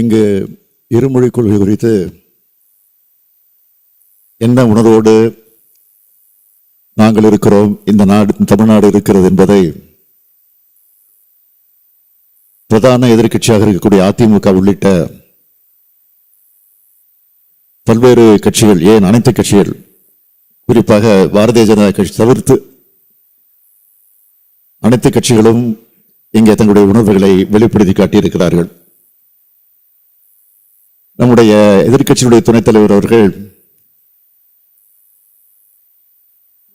இங்கு இருமொழி கொள்கை குறித்து என்ன உணர்வோடு நாங்கள் இருக்கிறோம்? இந்த நாடு தமிழ்நாடு இருக்கிறது என்பதை பிரதான எதிர்க்கட்சியாக இருக்கக்கூடிய அதிமுக உள்ளிட்ட பல்வேறு கட்சிகள் ஏன் அனைத்து கட்சிகள் குறிப்பாக பாரதிய ஜனதா கட்சி தவிர்த்து அனைத்து கட்சிகளும் இங்கே தங்களுடைய உணர்வுகளை வெளிப்படுத்தி காட்டியிருக்கிறார்கள். நம்முடைய எதிர்க்கட்சியினுடைய துணைத் தலைவர் அவர்கள்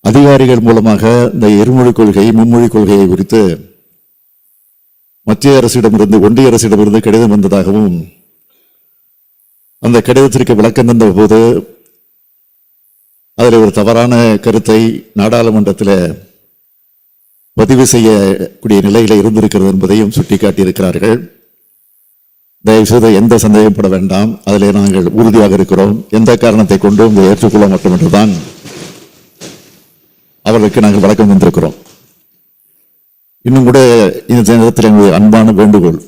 அதிகாரிகள் மூலமாக இந்த இருமொழி கொள்கை மும்மொழி கொள்கையை குறித்து மத்திய அரசிடமிருந்து ஒன்றிய அரசிடமிருந்து கடிதம் வந்ததாகவும் அந்த கடிதத்திற்கு விளக்கம் தந்த போது அதில் ஒரு தவறான கருத்தை நாடாளுமன்றத்தில் பதிவு செய்யக்கூடிய நிலையில் இருந்திருக்கிறது என்பதையும் சுட்டிக்காட்டியிருக்கிறார்கள். தயவுசெய்து எந்த சந்தேகப்பட வேண்டாம். அதிலே நாங்கள் உறுதியாக இருக்கிறோம். எந்த காரணத்தை கொண்டும் இதை ஏற்றுக்கொள்ள மாட்டோம் என்றுதான் அவர்களுக்கு நாங்கள் வழக்கம் தந்திருக்கிறோம். இன்னும் கூட இந்த நேரத்தில் எங்களுடைய அன்பான வேண்டுகோள்.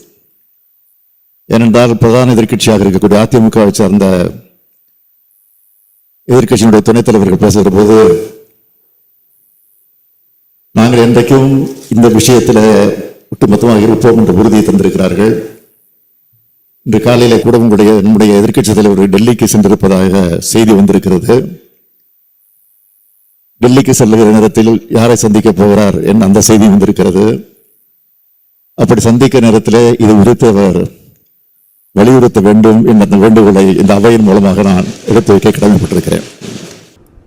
ஏனென்றால் பிரதான எதிர்க்கட்சியாக இருக்கக்கூடிய அதிமுகவை சார்ந்த எதிர்கட்சியினுடைய துணைத் தலைவர்கள் பேசுகிற போது நாங்கள் என்றைக்கும் இந்த விஷயத்தில் ஒட்டுமொத்தமாக இருப்போம் என்ற உறுதியை தந்திருக்கிறார்கள். இன்று காலையில் கூட உங்களுடைய நம்முடைய எதிர்க்கட்சி தலைவர் டெல்லிக்கு சென்றிருப்பதாக செய்தி வந்திருக்கிறது. டெல்லிக்கு செல்லுகிற நேரத்தில் யாரை சந்திக்க போகிறார் என் அந்த செய்தி வந்திருக்கிறது. அப்படி சந்திக்க நேரத்தில் இது குறித்து அவர் வலியுறுத்த வேண்டும் என்ற அந்த வேண்டுகோளை இந்த அவையின் மூலமாக நான் எடுத்து வைக்க கடமைப்பட்டிருக்கிறேன்.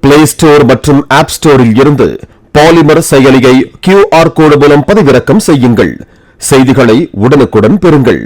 பிளே ஸ்டோர் மற்றும் ஆப் ஸ்டோரில் இருந்து பாலிமர் செயலியை கியூஆர் கோடு மூலம் பதிவிறக்கம் செய்யுங்கள். செய்திகளை உடனுக்குடன் பெறுங்கள்.